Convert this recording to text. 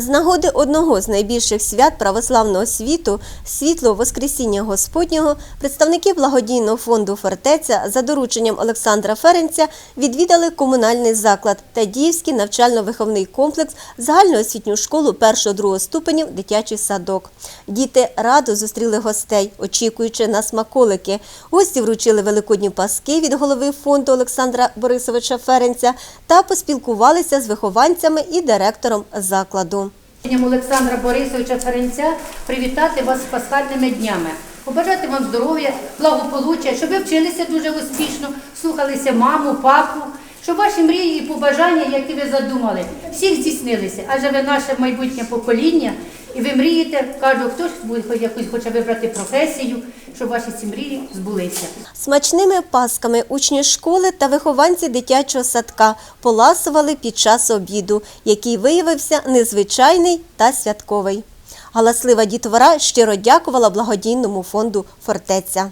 З нагоди одного з найбільших свят православного світу світло Воскресіння Господнього представники благодійного фонду Фортеця за дорученням Олександра Ференця відвідали комунальний заклад Тадіївський навчально-виховний комплекс, загальноосвітню школу 1-2 ступенів, дитячий садок. Діти радо зустріли гостей, очікуючи на смаколики. Гості вручили великодні паски від голови фонду Олександра Борисовича Ференця та поспілкувалися з вихованцями і директором закладу. Олександра Борисовича Ференця привітати вас з пасхальними днями. Побажати вам здоров'я, благополуччя, щоб ви вчилися дуже успішно, слухалися маму, папу, щоб ваші мрії і побажання, які ви задумали, всіх здійснилися. Адже ви наше майбутнє покоління, і ви мрієте, кажу, хтось буде хоч якусь хоче вибрати професію, щоб ваші ці мрії збулися. Смачними пасками учні школи та вихованці дитячого садка поласували під час обіду, який виявився незвичайний та святковий. Галаслива дітвора щиро дякувала благодійному фонду «Фортеця».